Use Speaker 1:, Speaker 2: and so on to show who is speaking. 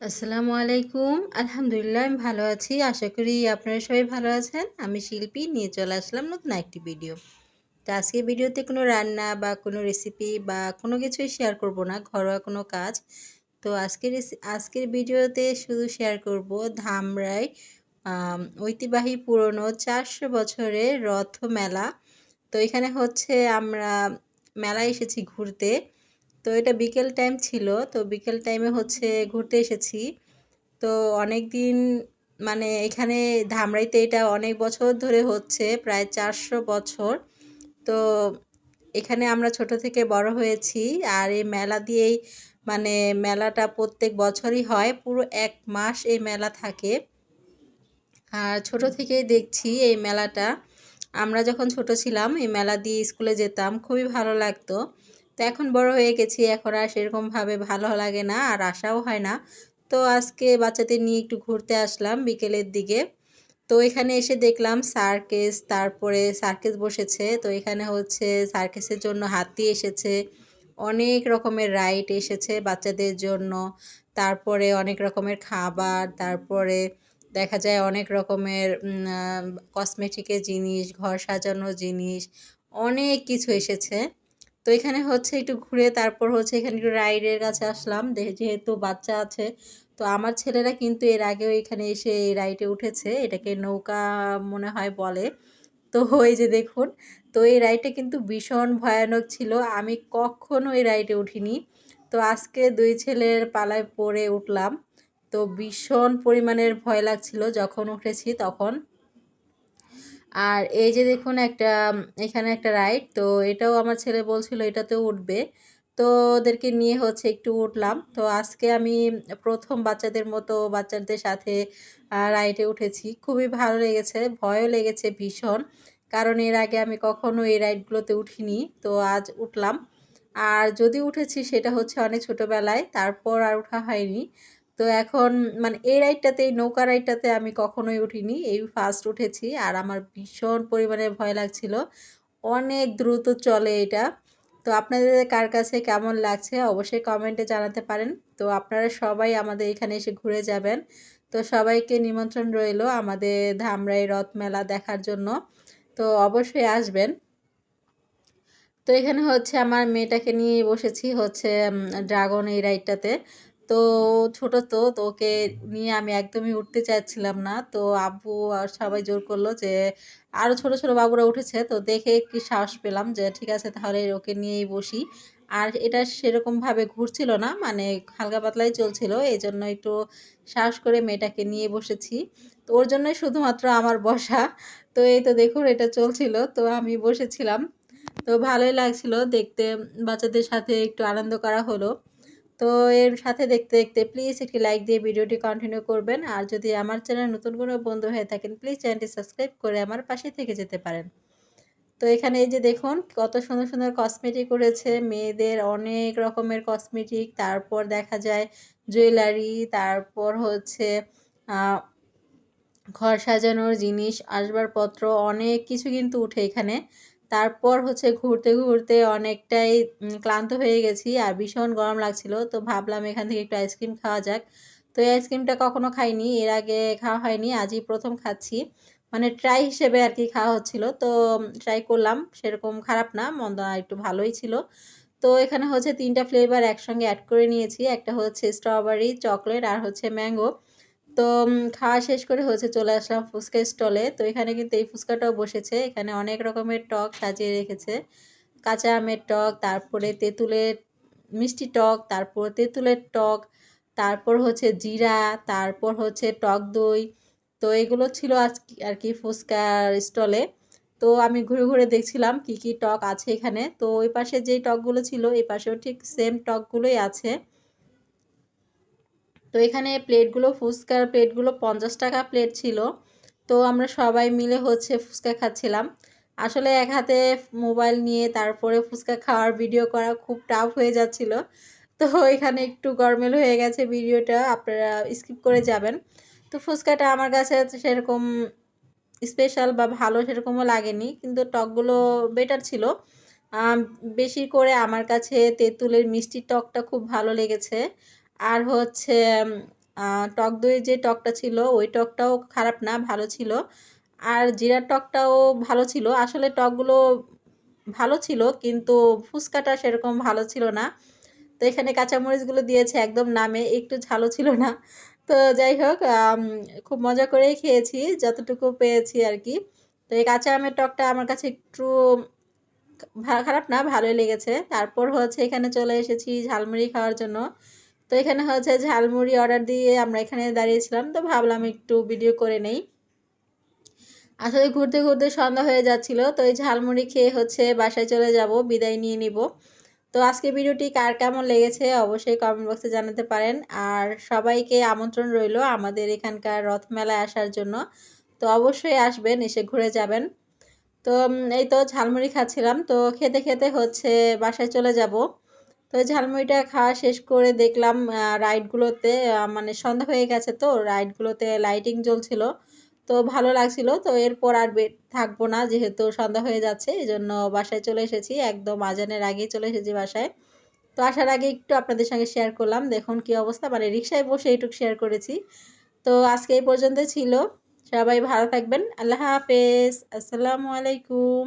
Speaker 1: আসসালামু আলাইকুম। আলহামদুলিল্লাহ, আমি ভালো আছি। আশা করি আপনারা সবাই ভালো আছেন। আমি শিল্পী, নিয়ে চলে আসলাম নতুন একটি ভিডিও তো আজকে ভিডিওতে কোনো রান্না বা কোনো রেসিপি বা কোনো কিছুই শেয়ার করব না, ঘরোয়া কোনো কাজ। তো আজকের আজকের ভিডিওতে শুধু শেয়ার করব ধামরাই ঐতিহ্যবাহী পুরনো চারশো বছরের রথ মেলা তো এখানে হচ্ছে আমরা মেলায় এসেছি ঘুরতে। তো এটা বিকেল টাইম ছিল, তো বিকেল টাইমে হচ্ছে ঘুরতে এসেছি। তো অনেক দিন মানে এখানে ধামরাইতে এটা অনেক বছর ধরে হচ্ছে, প্রায় চারশো বছর। তো এখানে আমরা ছোট থেকে বড় হয়েছি আর এই মেলা দিয়েই মানে মেলাটা প্রত্যেক বছরই হয়, পুরো এক মাস এই মেলা থাকে। আর ছোট থেকেই দেখছি এই মেলাটা। আমরা যখন ছোট ছিলাম, এই মেলা দিয়ে স্কুলে যেতাম, খুবই ভালো লাগতো। তো এখন বড় হয়ে গেছি, এখন আর সেরকমভাবে ভালো লাগে না আর আসাও হয় না। তো আজকে বাচ্চাদের নিয়ে একটু ঘুরতে আসলাম বিকেলের দিকে। তো এখানে এসে দেখলাম সার্কেস, তারপরে সার্কেস বসেছে। তো এখানে হচ্ছে সার্কেসের জন্য হাতি এসেছে, অনেক রকমের রাইড এসেছে বাচ্চাদের জন্য। তারপরে অনেক রকমের খাবার, তারপরে দেখা যায় অনেক রকমের কসমেটিকের জিনিস, ঘর সাজানোর জিনিস, অনেক কিছু এসেছে। তো এখানে হচ্ছে একটু ঘুরে তারপর হচ্ছে এখানে একটু রাইডের কাছে আসলাম। যেহেতু বাচ্চা আছে, তো আমার ছেলেরা কিন্তু এর আগেও এখানে এসে এই রাইডে উঠেছে, এটাকে নৌকা মনে হয় বলে। তো এই যে দেখুন, তো এই রাইডটা কিন্তু ভীষণ ভয়ানক ছিল। আমি কখনো এই রাইডে উঠিনি। তো আজকে দুই ছেলের পালায় পড়ে উঠলাম। তো ভীষণ পরিমাণের ভয় লাগছিল যখন উঠেছি তখন। আর এই যে দেখুন একটা এখানে একটা রাইড তো এটাও আমার ছেলে বলছিল এটাতেও উঠবে। তো ওদেরকে নিয়ে হচ্ছে একটু উঠলাম। তো আজকে আমি প্রথম বাচ্চাদের মতো বাচ্চাদের সাথে রাইডে উঠেছি। খুবই ভালো লেগেছে, ভয়ও লেগেছে ভীষণ। কারণ এর আগে আমি কখনো এই রাইডগুলোতে উঠিনি, তো আজ উঠলাম। আর যদি উঠেছি সেটা হচ্ছে অনেক ছোটোবেলায়, তারপর আর ওঠা হয়নি। তো এখন মানে এই রাইডটাতে এই নৌকা রাইডটাতে আমি কখনোই উঠিনি। এই ফার্স্ট উঠেছি আর আমার ভীষণ পরিমাণে ভয় লাগছিল। অনেক দ্রুত চলে এটা। তো আপনাদের কার কাছে কেমন লাগছে অবশ্যই কমেন্টে জানাতে পারেন। তো আপনারা সবাই আমাদের এখানে এসে ঘুরে যাবেন। তো সবাইকে নিমন্ত্রণ রইল আমাদের ধামরাই রথ মেলা দেখার জন্য। তো অবশ্যই আসবেন। তো এখানে হচ্ছে আমার মেয়েটাকে নিয়ে বসেছি হচ্ছে ড্রাগন এই রাইডটাতে তো ছোট তো তো ওকে নিয়ে আমি একদমই উঠতে চাচ্ছিলাম না। তো আব্বু আর সবাই জোর করল যে আরও ছোট ছোট বাবুরা উঠেছে, তো দেখে কি সাহস পেলাম যে, ঠিক আছে, তাহলে ওকে নিয়েই বসি। আর এটা সেরকমভাবে ঘুরছিল না মানে হালকা পাতলাই চলছিল এই জন্য একটু সাহস করে মেয়েটাকে নিয়ে বসেছি। তো ওর জন্যই শুধুমাত্র আমার বসা। তো এই তো দেখুন, এটা চলছিল, তো আমি বসেছিলাম। তো ভালোই লাগছিল, দেখতে বাচ্চাদের সাথে একটু আনন্দ করা হলো। তো এর সাথে দেখতে দেখতে প্লিজ একটি লাইক দিয়ে ভিডিওটি কন্টিনিউ করবেন। আর যদি আমার চ্যানেল নতুন কোনো বন্ধু হয়ে থাকেন প্লিজ চ্যানেলটি সাবস্ক্রাইব করে আমার পাশে থেকে যেতে পারেন। তো এখানে এই যে দেখুন, কত সুন্দর সুন্দর কসমেটিক করেছে মেয়েদের অনেক রকমের কসমেটিক তারপর দেখা যায় জুয়েলারি তারপর হচ্ছে ঘর সাজানোর জিনিস, আসবাবপত্র, অনেক কিছু কিন্তু উঠে এখানে। তারপর হচ্ছে ঘুরতে ঘুরতে অনেকটাই ক্লান্ত হয়ে গেছি আর ভীষণ গরম লাগছিল। তো ভাবলাম এখান থেকে একটু আইসক্রিম খাওয়া যাক। তো এই আইসক্রিমটা কখনো খাইনি, এর আগে খাওয়া হয়নি, আজই প্রথম খাচ্ছি। মানে ট্রাই হিসেবে আর কি খাওয়া হচ্ছিল। তো ট্রাই করলাম, সেরকম খারাপ না, মন্দ একটু ভালোই ছিল। তো এখানে হচ্ছে তিনটা ফ্লেভার একসঙ্গে অ্যাড করে নিয়েছি। একটা হচ্ছে স্ট্রবেরি চকলেট আর হচ্ছে ম্যাঙ্গো তো খাওয়া শেষ করে হচ্ছে চলে আসলাম ফুচকা স্টলে। তো এখানে কিন্তু এই ফুচকাটাও বসেছে। এখানে অনেক রকমের টক সাজিয়ে রেখেছে। কাঁচা আমের টক, তারপরে তেঁতুলের মিষ্টি টক, তারপর তেঁতুলের টক, তারপর হচ্ছে জিরা, তারপর হচ্ছে টক দই। তো এগুলো ছিল আজ আর কি ফুচকার স্টলে। তো আমি ঘুরে ঘুরে দেখছিলাম কি কি টক আছে এখানে। তো ওই পাশে যেই টকগুলো ছিল, এই পাশেও ঠিক সেম টকগুলোই আছে। তো এখানে প্লেটগুলো, ফুচকার প্লেটগুলো পঞ্চাশ টাকা প্লেট ছিল। তো আমরা সবাই মিলে হচ্ছে ফুচকা খাচ্ছিলাম। আসলে এক হাতে মোবাইল নিয়ে তারপরে ফুচকা খাওয়ার ভিডিও করা খুব টাফ হয়ে যাচ্ছিল। তো এখানে একটু গরমেল হয়ে গেছে ভিডিওটা আপনারা স্কিপ করে যাবেন। তো ফুচকাটা আমার কাছে সেরকম স্পেশাল বা ভালো সেরকমও লাগেনি, কিন্তু টকগুলো বেটার ছিল। বেশি করে আমার কাছে তেঁতুলের মিষ্টি টকটা খুব ভালো লেগেছে। আর হচ্ছে টক দই যে টকটা ছিল, ওই টকটাও খারাপ না, ভালো ছিল। আর জিরার টকটাও ভালো ছিল। আসলে টকগুলো ভালো ছিল, কিন্তু ফুচকাটা সেরকম ভালো ছিল না। তো এখানে কাঁচামরিচগুলো দিয়েছে একদম নামে, একটু ঝালও ছিল না। তো যাই হোক খুব মজা করেই খেয়েছি, যতটুকু পেয়েছি আর কি। তো এই কাঁচা আমের টকটা আমার কাছে একটু খারাপ না, ভালোই লেগেছে। তারপর হচ্ছে এখানে চলে এসেছি ঝালমুড়ি খাওয়ার জন্য। তো এখানে হচ্ছে ঝালমুড়ি অর্ডার দিয়ে আমরা এখানে দাঁড়িয়েছিলাম তো ভাবলাম একটু ভিডিও করে নেই। আসলে ঘুরতে ঘুরতে সন্ধ্যা হয়ে যাচ্ছিল, তো এই ঝালমুড়ি খেয়ে হচ্ছে বাসায় চলে যাব, বিদায় নিয়ে নিব। তো আজকে ভিডিওটি কার কেমন লেগেছে অবশ্যই কমেন্ট বক্সে জানাতে পারেন। আর সবাইকে আমন্ত্রণ রইল আমাদের এখানকার রথ মেলায় আসার জন্য, তো অবশ্যই আসবেন, এসে ঘুরে যাবেন। তো এই তো ঝালমুড়ি খাচ্ছিলাম, তো খেতে খেতে হচ্ছে বাসায় চলে যাব। তো ঝালমুড়িটা খাওয়া শেষ করে দেখলাম রাইডগুলোতে মানে সন্ধ্যা হয়ে গেছে তো রাইডগুলোতে লাইটিং জ্বলছিল। তো ভালো লাগছিল, তো এরপর আর থাকব না যেহেতু সন্ধ্যা হয়ে যাচ্ছে এই জন্য বাসায় চলে এসেছি, একদম আজানের আগেই চলে এসেছি বাসায়। তো আসার আগে একটু আপনাদের সঙ্গে শেয়ার করলাম, দেখুন কি অবস্থা মানে রিক্সায় বসে এইটুকু শেয়ার করেছি। তো আজকে এই পর্যন্ত ছিল, সবাই ভালো থাকবেন, আল্লাহ হাফেজ, আসসালামু আলাইকুম।